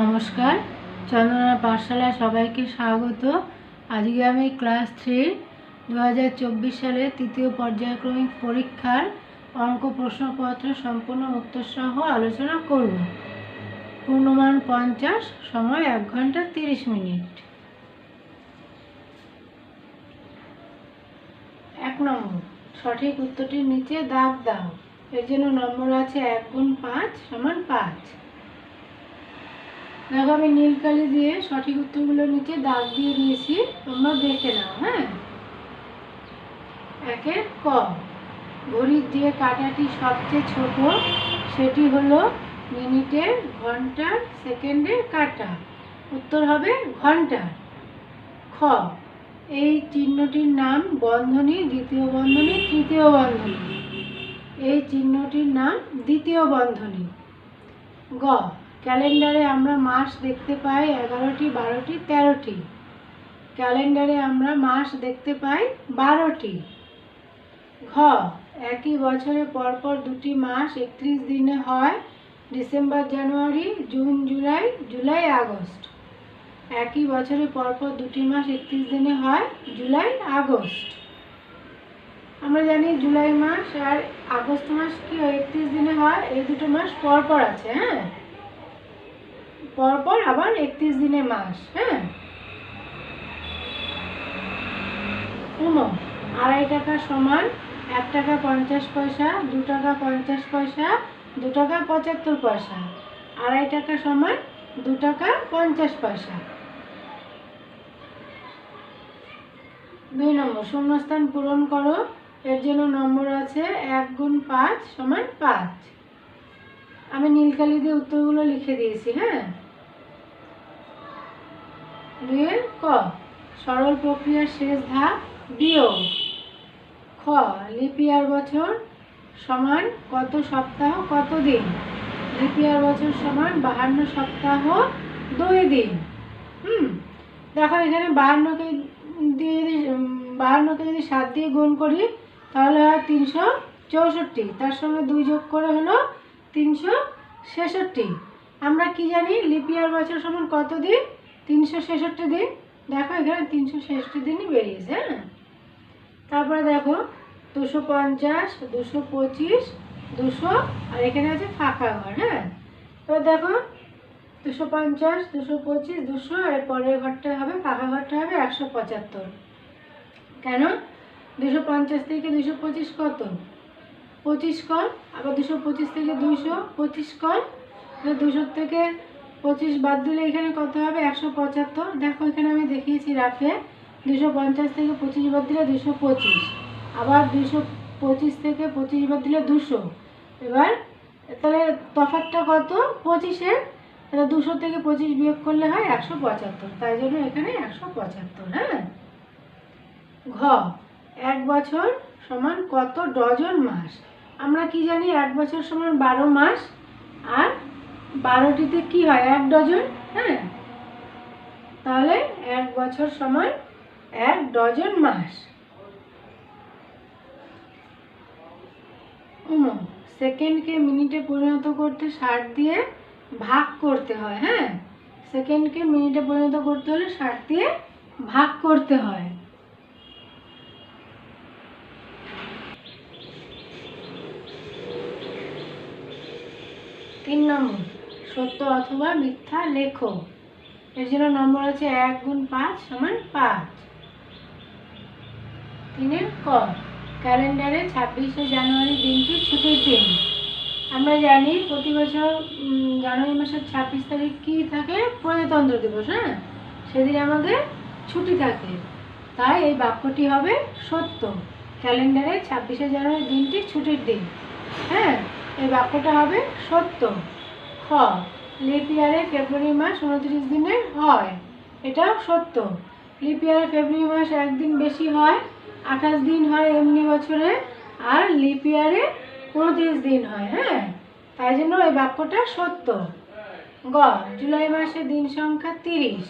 নমস্কার। চন্দনা পাঠশালায় সবাইকে স্বাগত। আজকে আমি ক্লাস থ্রি দু হাজার চব্বিশ সালে তৃতীয় পর্যায়ক্রমিক পরীক্ষার অঙ্ক প্রশ্নপত্র সম্পূর্ণ উত্তর সহ আলোচনা করব। পূর্ণমান পঞ্চাশ, সময় এক ঘণ্টা তিরিশ মিনিট। এক নম্বর, সঠিক উত্তরটির নিচে দাগ দাও। এর জন্য নম্বর আছে এক গুণ পাঁচ সমান পাঁচ। দেখো, আমি নীল কালি দিয়ে সঠিক উত্তরগুলোর নিচে দাগ দিয়ে দিয়েছি। তোমরা দেখে নাও হ্যাঁ? একের ক। ঘড়ির যে কাঁটাটি সবচেয়ে ছোট, সেটি হলো মিনিটের ঘণ্টার সেকেন্ডের কাঁটা। উত্তর হবে ঘণ্টার খ। এই চিহ্নটির নাম বন্ধনী, দ্বিতীয় বন্ধনী, তৃতীয় বন্ধনী। এই চিহ্নটির নাম দ্বিতীয় বন্ধনী। গ। ক্যালেন্ডারে আমরা মাস দেখতে পাই এগারোটি, বারোটি, তেরোটি। ক্যালেন্ডারে আমরা মাস দেখতে পাই বারোটি। ঘ, একই বছরে পরপর দুটি মাস একত্রিশ দিনে হয়, December, January, June, July July, August. একই বছরে পরপর দুটি মাস একত্রিশ দিনে হয়, জুলাই, আগস্ট। আমরা জানি জুলাই মাস আর আগস্ট মাস কি একত্রিশ দিনে হয়, এই দুটো মাস পরপর আছে হ্যাঁ? পরপর আবার একত্রিশ দিনে মাস হ্যাঁ? শুনো, আড়াই টাকা সমান এক টাকা পঞ্চাশ পয়সা, দু টাকা পঞ্চাশ পয়সা, দু টাকা পঁচাত্তর পয়সা। আড়াই টাকা সমান দু টাকা পঞ্চাশ পয়সা। দুই নম্বর, শূন্যস্থান পূরণ করো, এর জন্য নম্বর আছে এক গুণ পাঁচ সমান পাঁচ। আমি নীলকালি দিয়ে উত্তরগুলো লিখে দিয়েছি হ্যাঁ? দুয়ের ক, সরল প্রক্রিয়ার শেষ ধাপ, বিয়োগ। খ লিপিয়ার বছর সমান কত সপ্তাহ, কত দিন? লিপিয়ার বছর সমান বাহান্ন সপ্তাহ, দুই দিন। হুম, দেখো এখানে বাহান্নকে দিয়ে যদি বাহান্নকে যদি সাত দিয়ে গুণ করি, তাহলে হয় তিনশো চৌষট্টি। তার সঙ্গে দুই যোগ করে হলো তিনশো ছেষট্টি। আমরা কি জানি লিপিয়ার বছর সমান কত দিন? তিনশো ছেষট্টি দিন? দেখো এখানে তিনশো ছেষট্টি দিনই বেরিয়েছে হ্যাঁ? তারপরে দেখো, দুশো পঞ্চাশ, দুশো পঁচিশ, দুশো, আর এখানে আছে ফাঁকা ঘর হ্যাঁ? এবার দেখো, দুশো পঞ্চাশ, দুশো পঁচিশ, দুশো, আর পরের ঘরটা হবে, ফাঁকা ঘরটা হবে একশো পঁচাত্তর। কেন? দুশো পঞ্চাশ থেকে দুশো পঁচিশ কত? পঁচিশ কল, আবার দুশো পঁচিশ থেকে দুশো, পঁচিশ কল দুশো থেকে পঁচিশ বাদ দিলে এখানে কত হবে? একশো পঁচাত্তর। দেখো, এখানে আমি দেখিয়েছি রাফে। দুশো পঞ্চাশ থেকে পঁচিশ বাদ দিলে দুশো পঁচিশ। আবার দুশো পঁচিশ থেকে পঁচিশ বাদ দিলে দুশো। এবার, তাহলে তফাতটা কত? পঁচিশের। তাহলে দুশো থেকে পঁচিশ বিয়োগ করলে হয় একশো পঁচাত্তর। তাই জন্য এখানে একশো পঁচাত্তর হ্যাঁ? ঘ, এক বছর সমান কত ডজন মাস? আমরা কি জানি? এক বছর সমান বারো মাস। আর বারোটিতে কি হয়? এক ডজন? হ্যাঁ। তাহলে এক বছর সমান এক ডজন মাস। সেকেন্ডকে মিনিটে পরিণত করতে ষাট দিয়ে ভাগ করতে হয় হ্যাঁ। সেকেন্ডকে মিনিটে পরিণত করতে হলে ষাট দিয়ে ভাগ করতে হয়। তিন নম্বর। সত্য অথবা মিথ্যা লেখো। এর জন্য নম্বর আছে এক গুণ পাঁচ সমান পাঁচ। তিনের ক, ক্যালেন্ডারে ছাব্বিশে জানুয়ারি দিনটি ছুটির দিন। আমরা জানি প্রতি বছর জানুয়ারি মাসের ছাব্বিশ তারিখ কি থাকে? প্রজাতন্ত্র দিবস হ্যাঁ? সেদিন আমাদের ছুটি থাকে। তাই এই বাক্যটি হবে সত্য। ক্যালেন্ডারে ছাব্বিশে জানুয়ারি দিনটি ছুটির দিন। হ্যাঁ এই বাক্যটা হবে সত্য। খ লিপ ইয়ারে ফেব্রুয়ারি মাস উনত্রিশ দিনের হয়, এটাও সত্য। লিপ ইয়ারে ফেব্রুয়ারি মাস একদিন বেশি হয়, আঠাশ দিন হয় এমনি বছরে, আর লিপ ইয়ারে উনত্রিশ দিন হয় হ্যাঁ? তাই জন্য এই বাক্যটা সত্য। গ, জুলাই মাসের দিন সংখ্যা তিরিশ।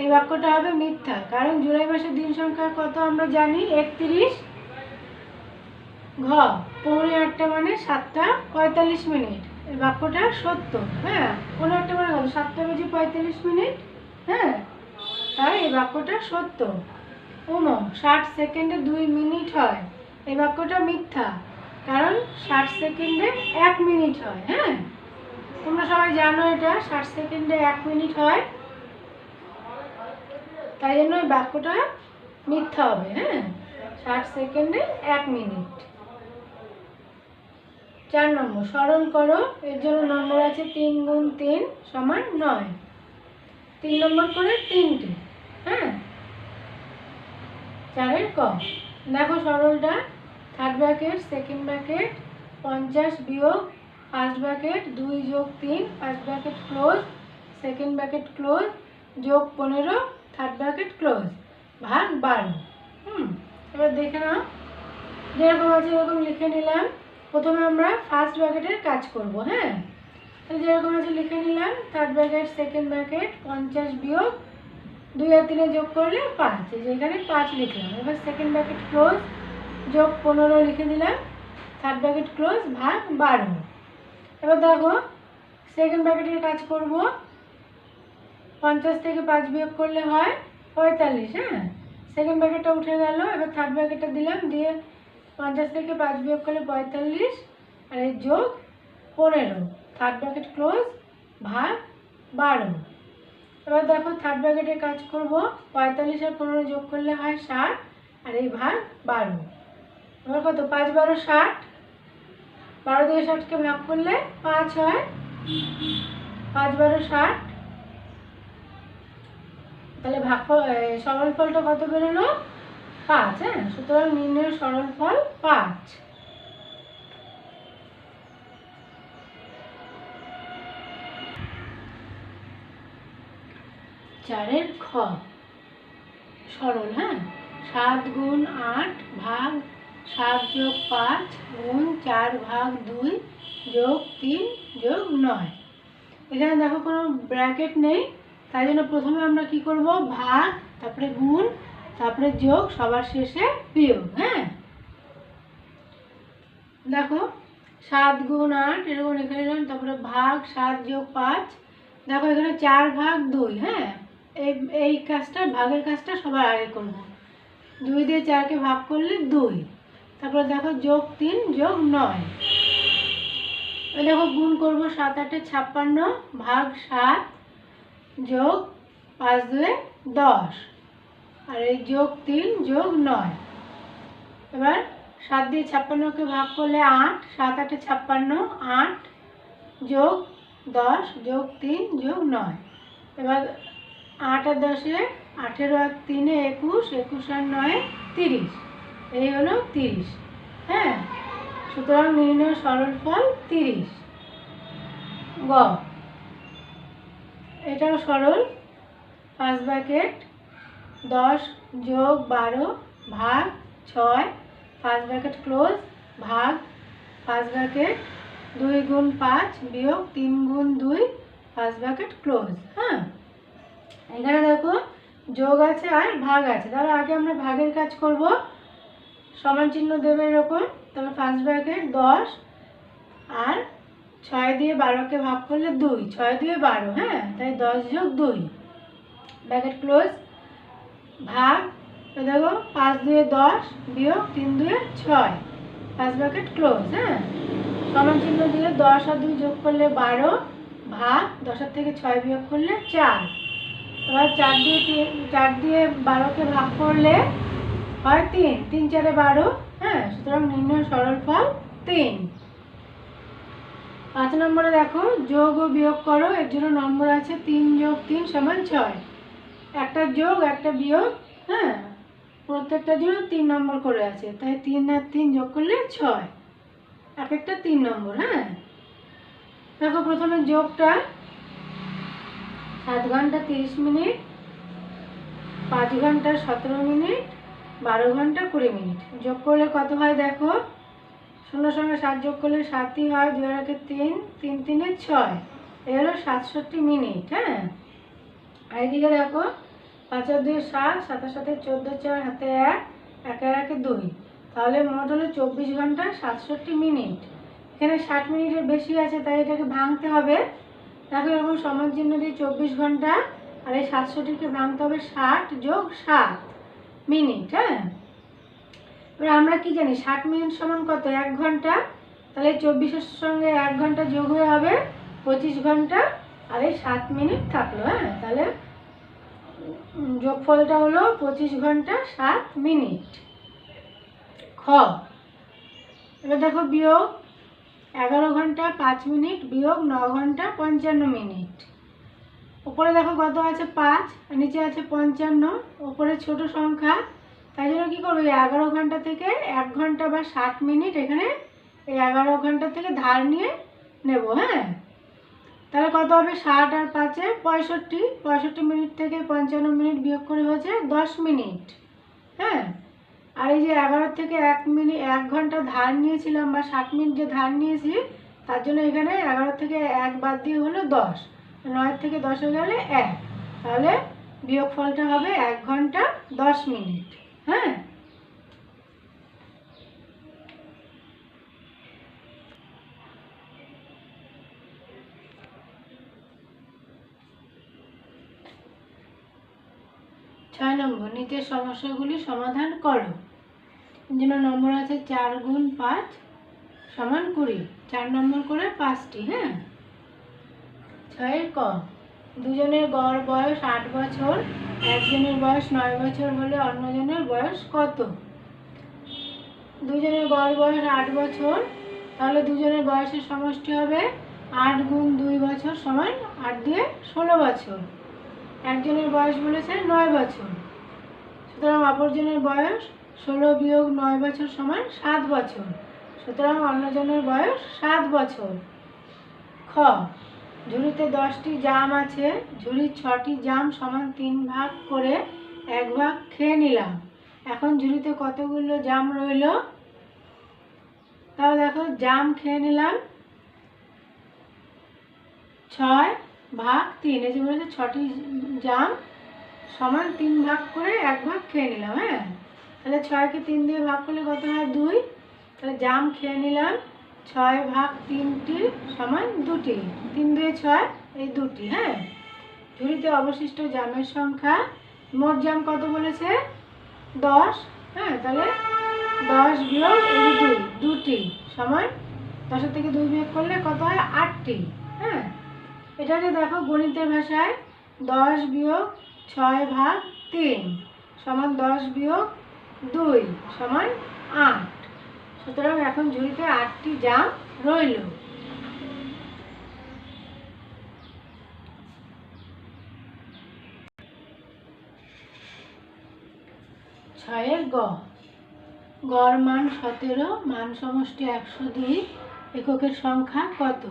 এই বাক্যটা হবে মিথ্যা, কারণ জুলাই মাসের দিন সংখ্যা কত আমরা জানি? একত্রিশ। ঘ, পৌনে আটটা মানে সাতটা পঁয়তাল্লিশ মিনিট। এই বাক্যটা সত্য হ্যাঁ? কোনো একটা করো সাতটা বেজে পঁয়তাল্লিশ মিনিট হ্যাঁ? তাই এই বাক্যটা সত্য। উনো ষাট সেকেন্ডে দুই মিনিট হয়। এই বাক্যটা মিথ্যা, কারণ ষাট সেকেন্ডে এক মিনিট হয় হ্যাঁ? তোমরা সবাই জানো এটা, ষাট সেকেন্ডে এক মিনিট হয়। তাই জন্য এই বাক্যটা মিথ্যা হবে হ্যাঁ? ষাট সেকেন্ডে এক মিনিট। চার নম্বর। সরল করো, এর জন্য নম্বর আছে তিন গুণ তিন সমান নয়। তিন নম্বর করে তিনটে হ্যাঁ? চারের ক। দেখো সরলটা, থার্ড ব্র্যাকেট, সেকেন্ড ব্র্যাকেট, পঞ্চাশ বিয়োগ ফার্স্ট ব্র্যাকেট, দুই যোগ তিন, first bracket close, second bracket close, যোগ পনেরো, থার্ড ব্র্যাকেট ক্লোজ, ভাগ বারো। হুম, এবার দেখে নাও। যেরকম আছে এরকম লিখে নিলাম। প্রথমে আমরা ফার্স্ট ব্র্যাকেটের কাজ করব হ্যাঁ? যেরকম আছে লিখে নিলাম থার্ড ব্র্যাকেট সেকেন্ড ব্র্যাকেট পঞ্চাশ বিয়োগ দুই আর তিনে যোগ করলে পাঁচ, এই যে এখানে পাঁচ লিখলাম। এবার সেকেন্ড ব্র্যাকেট ক্লোজ যোগ পনেরো লিখে দিলাম থার্ড ব্র্যাকেট ক্লোজ ভাগ বারো। এবার দেখো সেকেন্ড ব্র্যাকেটের কাজ করব, পঞ্চাশ থেকে পাঁচ বিয়োগ করলে হয় পঁয়তাল্লিশ হ্যাঁ? সেকেন্ড ব্র্যাকেটটা উঠে গেল, এবার থার্ড ব্র্যাকেটটা দিলাম, দিয়ে পঞ্চাশ থেকে পাঁচ বিয়োগ করলে পঁয়তাল্লিশ, আর এই যোগ পনেরো। থার্ড ব্র্যাকেট ক্লোজ ভাগ বারো। এবার দেখো থার্ড ব্র্যাকেটের কাজ করব। পঁয়তাল্লিশ আর পনেরো যোগ করলে হয় ষাট, আর এই ভাগ বারো। এবার কত? পাঁচ বারো ষাট। বারো দিয়ে ষাটকে ভাগ করলে পাঁচ হয়। পাঁচ বারো ষাট। তাহলে ভাগ সরল ফলটা কত বেরোলো? পাঁচ হ্যাঁ? সুতরাং নির্ণয়ের সরল ফল পাঁচ। চারের খ। সরল হ্যাঁ? সাত গুণ আট ভাগ সাত যোগ পাঁচ গুণ চার ভাগ দুই যোগ তিন যোগ নয়। এখানে দেখো কোনো ব্র্যাকেট নেই, তাই জন্য প্রথমে আমরা কি করব? ভাগ, তারপরে গুণ তারপরে যোগ, সবার শেষে বিয়োগ হ্যাঁ? দেখো, সাত গুণ আট, এরকম নিলাম, তারপরে ভাগ, সাত যোগ পাঁচ। দেখো, এখানে চার ভাগ দুই হ্যাঁ? এই এই কাজটা, ভাগের কাজটা সবার আগে করব। দুই দিয়ে চারকে ভাগ করলে দুই। তারপরে দেখো, যোগ তিন, যোগ নয়। এই দেখো, গুণ করব সাত আটে ছাপ্পান্ন, ভাগ সাত, যোগ পাঁচ দুয়ে দশ। আর এই যোগ তিন, যোগ নয়। এবার সাত দিয়ে ছাপ্পান্নকে ভাগ করলে আট, সাত আটে ছাপ্পান্ন, আট যোগ দশ, যোগ তিন, যোগ নয়। এবার আট আর দশে আঠেরো আর তিনে একুশ একুশ আর নয় তিরিশ। এই হলো তিরিশ হ্যাঁ? সুতরাং নির্ণয় সরল ফল তিরিশ। গ, এটাও সরল, পাঁচ ব্র্যাকেট দশ যোগ বারো ভাগ ছয়, পাঁচ ব্র্যাকেট ক্লোজ ভাগ পাঁচ ব্র্যাকেট দুই গুণ পাঁচ বিয়োগ তিন গুণ দুই, পাঁচ ব্র্যাকেট ক্লোজ হ্যাঁ? এখানে দেখো যোগ আছে আর ভাগ আছে। তাহলে আগে আমরা ভাগের কাজ করব। সমান চিহ্ন দেবে এরকম। তাহলে পাঁচ ব্র্যাকেট দশ আর ছয় দিয়ে বারোকে ভাগ করলে দুই, ছয় দিয়ে বারো হ্যাঁ? তাই দশ যোগ দুই। ব্র্যাকেট ক্লোজ ভাগ দেখো, পাঁচ দুয়ে দশ বিয়োগ তিন দুয়ে ছয়। পাঁচ ব্র্যাকেট ক্লোজ হ্যাঁ? সমান চিহ্ন দিয়ে দশ আর দুই যোগ করলে বারো, ভাগ দশের থেকে ছয় বিয়োগ করলে চার। এবার চার দিয়ে তিন, চার দিয়ে বারোকে ভাগ করলে হয় তিন তিন চারে বারো হ্যাঁ? সুতরাং নির্ণয় সরল ফল তিন। পাঁচ নম্বরে দেখো, যোগ ও বিয়োগ করো, এর জন্য নম্বর আছে তিন যোগ তিন সমান ছয়। একটা যোগ, একটা বিয়োগ হ্যাঁ? প্রত্যেকটা জন্য তিন নম্বর করে আছে। তাই তিন আর তিন যোগ করলে ছয়। এক একটা তিন নম্বর হ্যাঁ? দেখো প্রথমে যোগটা। সাত ঘণ্টা তিরিশ মিনিট, পাঁচ ঘণ্টা সতেরো মিনিট, বারো ঘণ্টা কুড়ি মিনিট। যোগ করলে কত হয় দেখো? শূন্যর সঙ্গে সাত যোগ করলে সাতই হয় আর একে তিন তিন তিনে ছয়। এ হলো সাতষট্টি মিনিট হ্যাঁ? আর এদিকে দেখো, পাঁচ দুই সাত সাতের সাথে চোদ্দ, চার হাতে এক একের একে দুই। তাহলে মোট হলো চব্বিশ ঘণ্টা সাতষট্টি মিনিট। এখানে ষাট মিনিটের বেশি আছে, তাই এটাকে ভাঙতে হবে। দেখো এরকম সমান চিহ্ন দিয়ে চব্বিশ ঘণ্টা, আর এই সাতশোটিকে ভাঙতে হবে ষাট যোগ সাত মিনিট হ্যাঁ? এবার আমরা কি জানি, ষাট মিনিট সমান কত? এক ঘণ্টা। তাহলে চব্বিশের সঙ্গে এক ঘণ্টা যোগ হয়ে হবে পঁচিশ ঘণ্টা। আর এই সাত মিনিট থাকল হ্যাঁ? তাহলে যোগফলটা হলো পঁচিশ ঘণ্টা সাত মিনিট। খ। এবার দেখো বিয়োগ এগারো ঘণ্টা পাঁচ মিনিট, বিয়োগ ন ঘণ্টা পঞ্চান্ন মিনিট। উপরে দেখো কত আছে? পাঁচ নিচে আছে পঞ্চান্ন। ওপরে ছোট সংখ্যা, তাই জন্য কী করব? এগারো ঘণ্টা থেকে এক ঘণ্টা বা ষাট মিনিট এখানে এই এগারো ঘণ্টা থেকে ধার নিয়ে নেব হ্যাঁ? তাহলে কত হবে? ষাট আর পাঁচে পঁয়ষট্টি। পঁয়ষট্টি মিনিট থেকে পঞ্চান্ন মিনিট বিয়োগ করে হয়েছে দশ মিনিট। হ্যাঁ? আর এই যে এগারো থেকে এক মিনিট এক ঘণ্টা ধার নিয়েছিলাম বা ষাট মিনিট যে ধার নিয়েছি, তার জন্য এখানে এগারো থেকে এক বাদ দিয়ে হলো দশ। নয় থেকে দশে গেলে এক। তাহলে বিয়োগফলটা হবে এক ঘণ্টা দশ মিনিট। হ্যাঁ? ছয় নম্বর নিচের সমস্যাগুলি সমাধান করো। জন্য নম্বর আছে চার গুণ পাঁচ সমান কুড়ি। চার নম্বর করে পাঁচটি হ্যাঁ? ছয়ের ক। দুজনের গড় বয়স আট বছর। একজনের বয়স নয় বছর হলে অন্যজনের বয়স কত? দুজনের গড় বয়স আট বছর, তাহলে দুজনের বয়সের সমষ্টি হবে আট গুণ দুই বছর সমান আট দিয়ে ষোলো বছর। একজনের বয়স বলেছে নয় বছর। সুতরাং অপরজনের বয়স ষোলো বিয়োগ নয় বছর সমান সাত বছর। সুতরাং অন্যজনের বয়স সাত বছর। খ, ঝুড়িতে দশটি জাম আছে। ঝুড়ির ছটি জাম সমান তিন ভাগ করে এক ভাগ খেয়ে নিলাম। এখন ঝুড়িতে কতগুলো জাম রইল? তাও দেখো, জাম খেয়ে নিলাম। ছয় ভাগ তিন, এই যে বলেছে ছটি জাম, সমান তিন ভাগ করে এক ভাগ খেয়ে নিলাম হ্যাঁ? তাহলে ছয়কে তিন দিয়ে ভাগ করলে কত হয়? দুই। তাহলে জাম খেয়ে নিলাম, ছয় ভাগ তিনটি সমান দুটি। তিন দুয়ে ছয়, এই দুটি হ্যাঁ? ঝুড়িতে অবশিষ্ট জামের সংখ্যা, মোট জাম কত বলেছে? দশ হ্যাঁ? তাহলে দশ বিয়োগ এই দুই, দুটি সমান দশের থেকে দুই বিয়োগ করলে কত হয়? আটটি হ্যাঁ? এটাকে দেখো গণিতের ভাষায় দশ বিয়োগ ছয় ভাগ তিন সমান দশ বিয়োগ দুই সমান আট। সুতরাং এখন ঝুড়িতে আটটি জাম রইল। ছয়ের গ। গড় মান সতেরো, মান সমষ্টি একশো দুই, এককের সংখ্যা কত?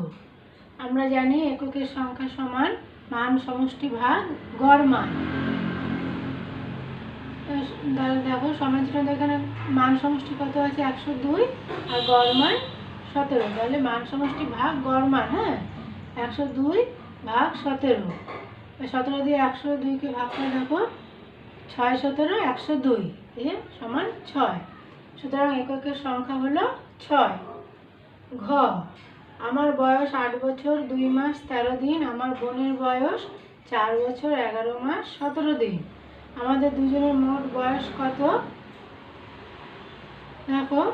আমরা জানি এককের সংখ্যা সমান মান সমষ্টি ভাগ গড় মান। দেখো চিহ্ন এখানে মান সমষ্টি কত আছে? একশো দুই আর গড় মান সতেরো। তাহলে মান সমষ্টি ভাগ গড় মান হ্যাঁ? একশো দুই ভাগ সতেরো। সতেরো দিয়ে একশো দুইকে ভাগ করে দেখো, ছয় সতেরো, একশো দুই। এ সমান ছয়। সুতরাং এককের সংখ্যা হলো ছয়। ঘ। আমার বয়স আট বছর, দুই মাস তেরো দিন, আমার বোনের বয়স চার বছর এগারো মাস সতেরো দিন। আমাদের দুজনের মোট বয়স কত? দেখো,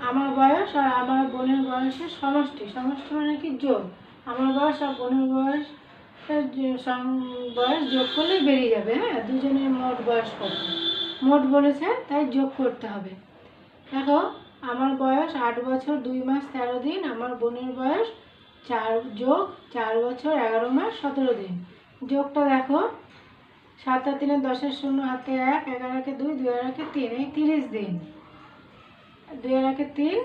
আমার বয়স আর আমার বোনের বয়সের সমষ্টি। সমষ্টি মানে কি? যোগ। আমার বয়স আর বোনের বয়স বয়স যোগ করলে বেরিয়ে যাবে হ্যাঁ? দুজনের মোট বয়স কত? মোট বলেছে, তাই যোগ করতে হবে। দেখো আমার বয়স আট বছর, দুই মাস তেরো দিন, আমার বোনের বয়স চার যোগ চার বছর এগারো মাস সতেরো দিন। যোগটা দেখো, সাত আর তিনে দশের শূন্য হাতে এক, এগারো একে দুই দুই একে তিন, এই তিরিশ দিন। দুই একে তিন,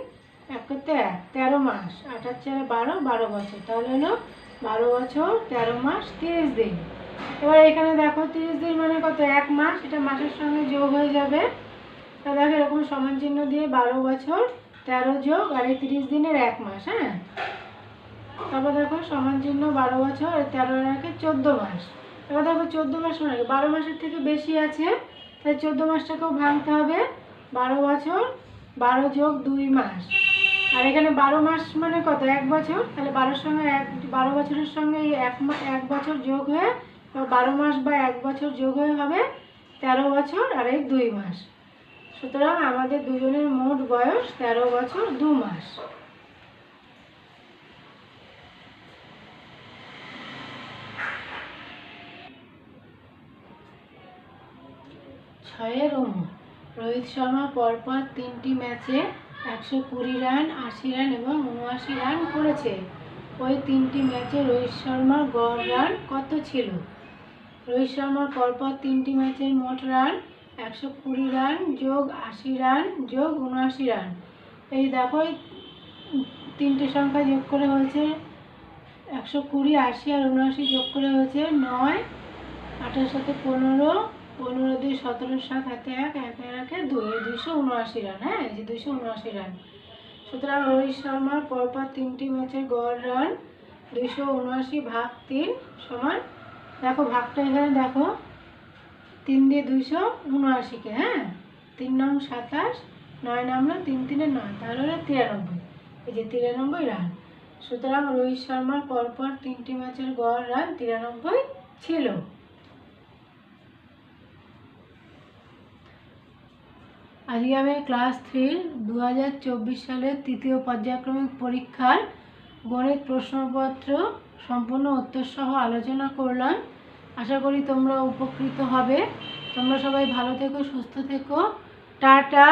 এক করতে এক, তেরো মাস, আট আর চারে বারো বারো বছর। তাহলে হলো বারো বছর, তেরো মাস, তিরিশ দিন। এবার এখানে দেখো, তিরিশ দিন মানে কত? এক মাস, এটা মাসের সঙ্গে যোগ হয়ে যাবে। তা দেখো, এরকম সমান চিহ্ন দিয়ে বারো বছর, তেরো যোগ, আর এই তিরিশ দিনের এক মাস হ্যাঁ? তারপর দেখো, সমান চিহ্ন বারো বছর তেরো রাখে চোদ্দ মাস। এবার দেখো, চোদ্দ মাস মানে কি? বারো মাসের থেকে বেশি আছে, তাই চোদ্দ মাসটাকেও ভাঙতে হবে। বারো বছর, বারো যোগ দুই মাস। আর এখানে বারো মাস মানে কত? এক বছর? তাহলে বারোর সঙ্গে এক, বারো বছরের সঙ্গে এই এক এক বছর যোগ হয়ে বারো মাস বা এক বছর যোগ হয়ে হবে, তেরো বছর, আর এই দুই মাস। সুতরাং আমাদের দুজনের মোট বয়স তেরো বছর দু মাস। ছয়ের ওমর। রোহিত শর্মা পরপর তিনটি ম্যাচে একশো কুড়ি রান, আশি রান এবং উনআশি রান করেছে। ওই তিনটি ম্যাচে রোহিত শর্মার গড় রান কত ছিল? রোহিত শর্মার পরপর তিনটি ম্যাচের মোট রান একশো কুড়ি রান যোগ আশি রান যোগ উনআশি রান। এই দেখো তিনটে সংখ্যা যোগ করে হয়েছে একশো কুড়ি, আশি আর উনআশি যোগ করে হয়েছে নয় আঠাশ সাথে পনেরো পনেরো দুই, সতেরো সাত হাতে এক এক একে দুই দুইশো উনআশি রান হ্যাঁ এই যে দুইশো উনআশি রান। সুতরাং রোহিত শর্মার পরপর তিনটি ম্যাচের গড় রান, দুইশো উনআশি ভাগ তিন সমান, দেখো ভাগটা এখানে দেখো তিন দিয়ে দুইশো উনআশিকে হ্যাঁ? তিন নং সাতাশ, নয় নামলো তিন তিনে নয়, তাহলে হলো তিরানব্বই। এই যে তিরানব্বই রান। সুতরাং রোহিত শর্মার পরপর তিনটি ম্যাচের গড় রান তিরানব্বই ছিল। আজকে আমি ক্লাস থ্রির দু হাজার চব্বিশ সালের তৃতীয় পর্যায়ক্রমিক পরীক্ষার গণিত প্রশ্নপত্র সম্পূর্ণ উত্তরসহ আলোচনা করলাম। আশা করি তোমরা উপকৃত হবে। তোমরা সবাই ভালো থেকো সুস্থ থেকো। টাটা।